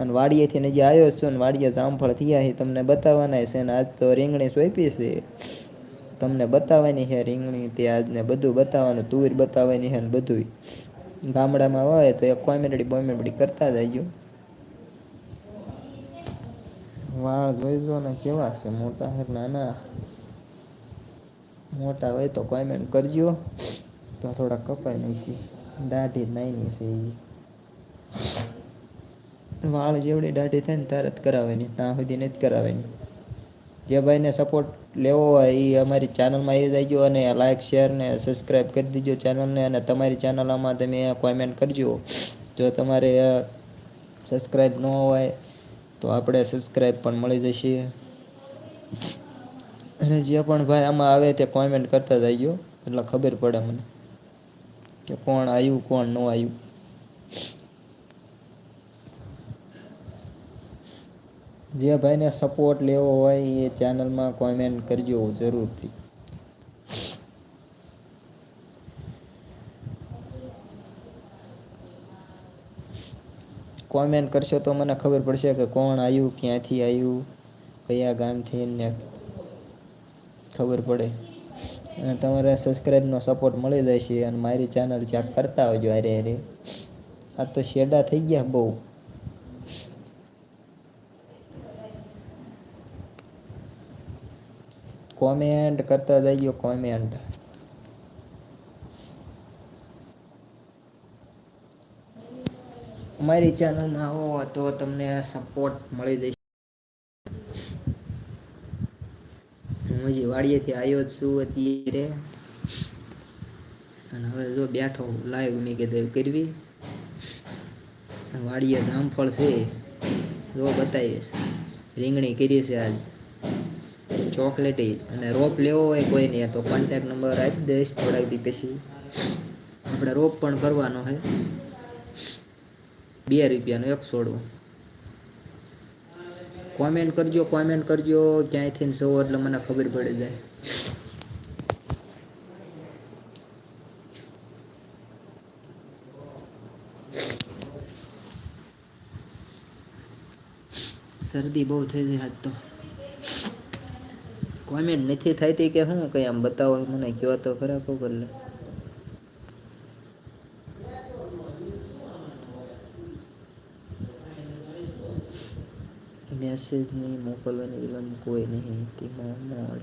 અને વાડીએથી ને જે આવ્યો છું ને વાડીએ જામફળ થયા છે, તમને બતાવવાના છે ને આજ તો રીંગણી સોંપી છે. તમને બતાવવાની છે રીંગણી તે આજને બધું બતાવવાનું તુર બતાવવાની છે ને બધું ગામડામાં હોય તો એક કોમેડી બોમેડી કરતા જઈજો વાળ જોઈજો ને કેવા છે મોટા હે નાના. મોટા હોય તો કોમેન્ટ કરજો. તો થોડા કપાઈ નાખી. દાઢી નાઈની છે એ વાળ જેવડી દાઢી થાય ને તારે જ કરાવવાની, ત્યાં સુધી નથી કરાવવાની. જે ભાઈને સપોર્ટ લેવો હોય એ અમારી ચેનલમાં આવી જાય અને લાઇક શેર ને સબસ્ક્રાઈબ કરી દીજો ચેનલને અને તમારી ચેનલમાં તમે કોમેન્ટ કરજો. જો તમારે સબસ્ક્રાઈબ ન હોય તો આપણે સબસ્ક્રાઈબ પણ મળી જશે. અને જે પણ ભાઈ આમાં આવે તે કોમેન્ટ કરતા જઈજો એટલે ખબર પડે મને કે કોણ આવ્યું, કોણ ન આવ્યું. જે ભાઈને સપોર્ટ લેવો હોય એ ચેનલમાં કોમેન્ટ કરજો જરૂરથી. કોમેન્ટ કરશો તો મને ખબર પડશે કે કોણ આવ્યું, ક્યાંથી આવ્યું, કયા ગામથી ને ખબર પડે. અને તમારે સબસ્ક્રાઈબનો સપોર્ટ મળી જશે અને મારી ચેનલ ચેક કરતા આવજો અરે અરે આ તો શેડા થઈ ગયા બહુ. કોમેન્ટ કરતા જઈએ કોમેન્ટ અમારી ચેનલમાં આવો તો તમને સપોર્ટ મળી જશે હું હજી વાડીએથી આવ્યો જ છું અત્યારે. અને હવે જો બેઠો લાઈવ મેં કીધું કરવી. વાડીએ જામફળ છે. જો બતાવીશ. રીંગણી કરી છે આજ. ચોકલેટી અને રોપ લેવો હોય કોઈને તો કોન્ટેક નંબર આપી દઈશ થોડાક દી પછી. આપણે રોપ પણ કરવાનો છે. બે રૂપિયાનો એક છોડવો કોમેન્ટ કરજો કોમેન્ટ કરજો, ક્યાંયથી સૌ એટલે મને ખબર પડી જાય. શરદી બહુ થઈ જાય આજ તો. કોમેન્ટ નથી થતી કે શું કઈ આમ બતાવો મને કયો તો ખરા કહો એટલે મેસેજ નહીં મોકલવાની વિલંબ કોઈ નહીં તેમાં મોડ.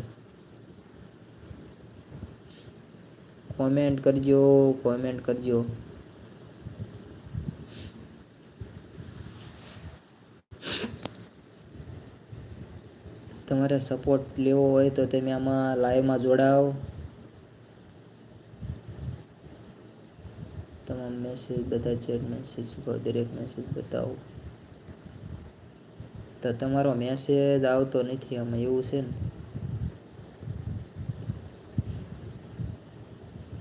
કોમેન્ટ કરજો કોમેન્ટ કરજો. તમારે સપોર્ટ લેવો હોય તો તમે આમાં લાઈવમાં જોડાઓ. તમામ મેસેજ બધા ચેટ મેસેજ ઉપર દરેક મેસેજ બતાવો. તો તમારો મેસેજ આવતો નથી, આમાં એવું છે ને.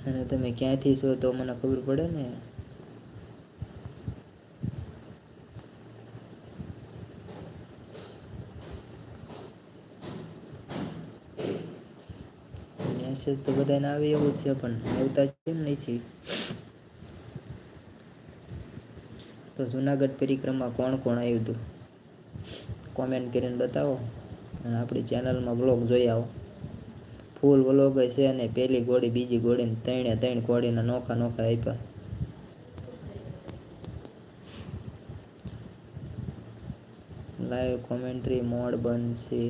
અને તમે ક્યાંથી છો તો મને ખબર પડે ને. મેસેજ તો બધાને આવે એવું છે, પણ આવતા કેમ નથી. તો જુનાગઢ પરિક્રમા કોણ કોણ આવ્યું હતું કોમેન્ટ કરીને બતાવો અને આપણી ચેનલમાં બ્લોગ જોઈ આવો. ફૂલ વ્લોગ છે અને પહેલી ગોળી, બીજી ગોળી ત્રણે ત્રણ ગોળીના નોખા નોખા આપ્યા લાઈવ કોમેન્ટ્રી મોડ બંધ છે.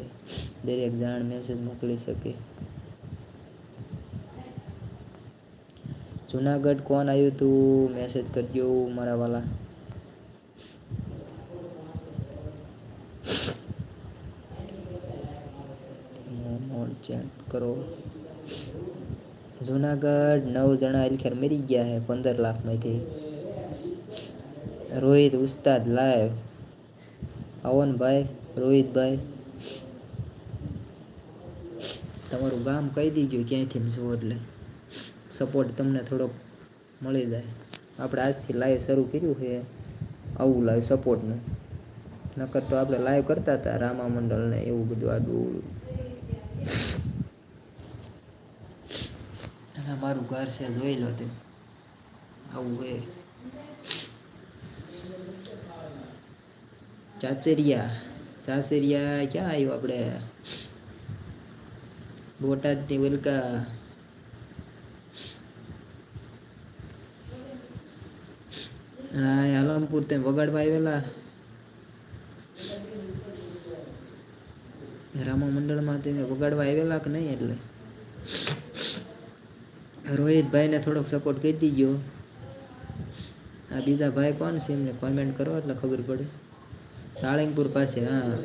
દરેક જાણ મેસેજ મોકલી શકે. જુનાગઢ કોણ આવ્યું તું મેસેજ કરજો મારા વાલા. મોડ ચેટ કરો. જુનાગઢ નવ જણા અલખેર મરી ગયા છે પંદર લાખમાંથી રોહિત ઉસ્તાદ લાઈવ આવો ને ભાઈ રોહિતભાઈ. તમારું ગામ કહી દીજો ક્યાંયથી છો એટલે? સપોર્ટ તમને થોડોક મળી જાય. આપણે આજથી લાઈવ શરૂ કર્યું છે. આવું લાઈવ સપોર્ટનું નકર તો આપણે લાઈવ કરતા હતા રામા મંડળ ને એવું બધું આડું. મારું ઘર છે જોઈ લો તે. આવું હે ચાચરિયા. ચાચરિયા ક્યાં આવ્યું આપણે? બોટાદની ઉલ્કા હા આલમપુર તેમ વગાડવા આવેલા. રામા મંડળમાં તમે વગાડવા આવેલા કે નહીં એટલે? રોહિતભાઈને થોડોક સપોર્ટ કરી દીજો. આ બીજા ભાઈ કોણ છે એમને કોમેન્ટ કરો એટલે ખબર પડે. સાળંગપુર પાસે, હા.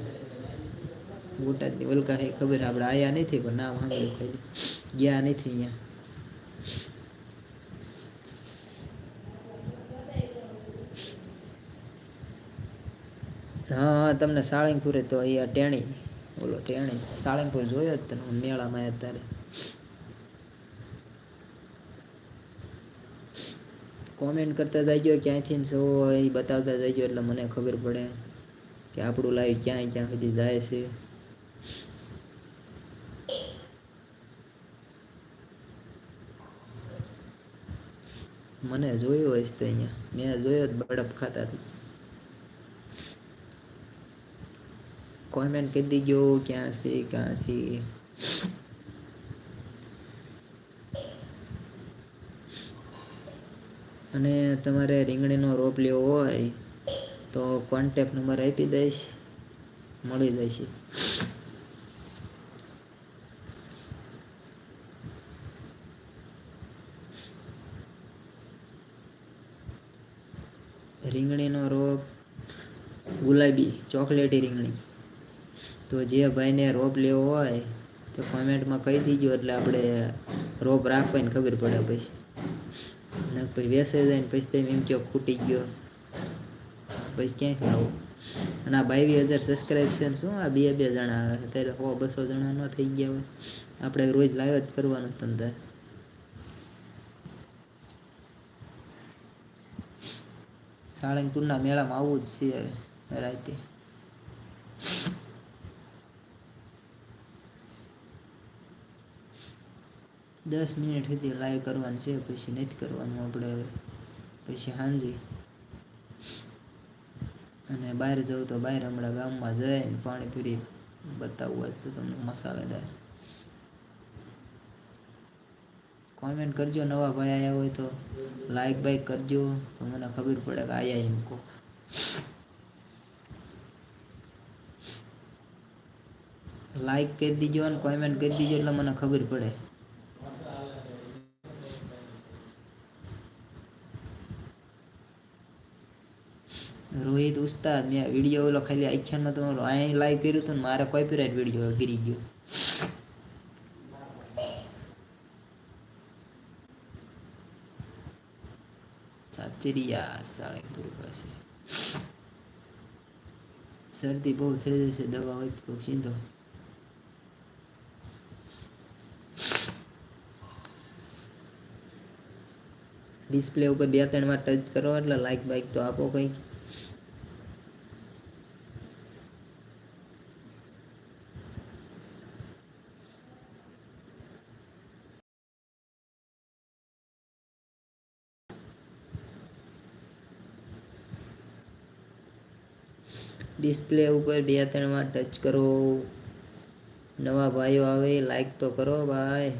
બોટાદની વલકા હે, ખબર આપણે આયા નથી, પણ નામ સાંભળ્યું ખાલી. ગયા નથી અહીંયા. હા હા તમને સાળંગપુરે તો અહીંયા ટેણી બોલો ટેણી, સાળંગપુર જોયો જ તને મેળામાં અત્યારે. કોમેન્ટ કરતા જઈજો ક્યાંથી ને શું હોય, એ બતાવતા જઈજો એટલે મને ખબર પડે કે આપણું લાઈવ ક્યાં ક્યાં સુધી જાય છે. મને જોયું હશે તો અહીંયા. મેં જોયો જ બરફ ખાતા હતું કોમેન્ટ કરી દીજો, ક્યાં છે ક્યાંથી અને તમારે રીંગણીનો રોપ લેવો હોય, તો કોન્ટેક નંબર આપી દઈશ. મળી જશે. રીંગણીનો રોપ ગુલાબી, ચોકલેટી રીંગણી. તો જે ભાઈને રોપ લેવો હોય તો કોમેન્ટમાં કહી દીજો એટલે આપણે રોપ રાખવાની ખબર પડે પછી. ને પછી વેસે જાય ને પછી તેમ એમ કહો ખૂટી ગયો. પછી ક્યાંય લાવો. અને આ બાવી હજાર સબસ્ક્રાઈબ શું આ બે બે જણા અત્યારે હો બસો જણા ન થઈ ગયા હોય. આપણે રોજ લાઈવ જ કરવાનું તમ તારે. સાળંગપુરના મેળામાં આવવું જ છે હવે રાતે. દસ મિનિટ સુધી લાઈવ કરવાનું છે, પછી નથી કરવાનું આપણે હવે. પછી સાંજે. અને બહાર જવું તો બહાર હમણાં ગામમાં જઈને પાણીપુરી બતાવવું તો તમને મસાલેદાર. કોમેન્ટ કરજો, નવા ભાઈ આવ્યા હોય તો લાઈક બાઈક કરજો, તો મને ખબર પડે કે આયા એમ કોક. લાઈક કરી દીજો અને કોમેન્ટ કરી દીજો એટલે મને ખબર પડે. ઉસ્તાદ મેં વીડિયો ઓલો ખાલી આખ્યાનમાં તમારું અહીં લાઈવ કર્યું હતું ને મારે કોપીરાઇટ વીડિયો ગીરી ગયો. ચાચરિયા શરદી બહુ થઈ જશે દવા હોય તો સીધો. ડિસ્પ્લે ઉપર બે ત્રણ વાર ટચ કરો એટલે લાઈક બાઈક તો આપો કંઈક. ડિસ્પ્લે ઉપર બે ત્રણ વાર ટચ કરો. નવા ભાઈઓ આવે લાઈક તો કરો ભાઈ.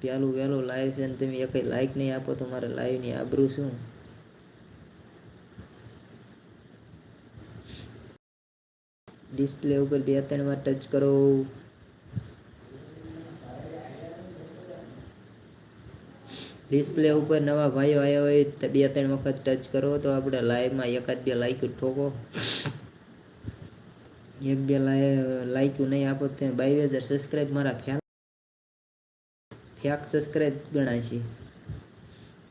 પેલું વહેલું લાઈવ છે ને તમે એક લાઈક નહીં આપો તો મારે લાઈવની આબરું શું? ડિસ્પ્લે ઉપર બે ત્રણ વાર ટચ કરો. ડિસ્પ્લે ઉપર નવા ભાઈઓ આવ્યા હોય બે ત્રણ વખત ટચ કરો તો આપણે લાઈવમાં એકાદ બે લાઈક ઠોકો. એક બે લાઈક નહીં આપો તો બાઈ હજાર સબસ્ક્રાઈબ મારા ફેક ફેક સબસ્ક્રાઈબ ગણાય છે.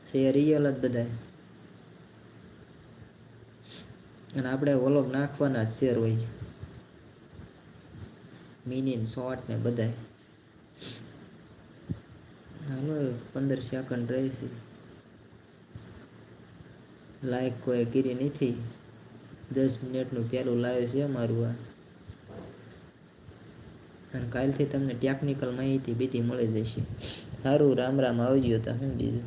છે રિયલ જ બધા અને આપણે ઓલો નાખવાના જ શેર હોય છે. મિની શોર્ટ ને બધા હાલો પંદર સેકન્ડ રહેશે લાઈક કોઈ કરી નથી દસ મિનિટનું પહેલું લાઈવ છે અમારું આ અને કાલથી તમને ટેકનિકલ માહિતી બીજી મળી જશે સારું રામ રામ આવજો તો હું બીજું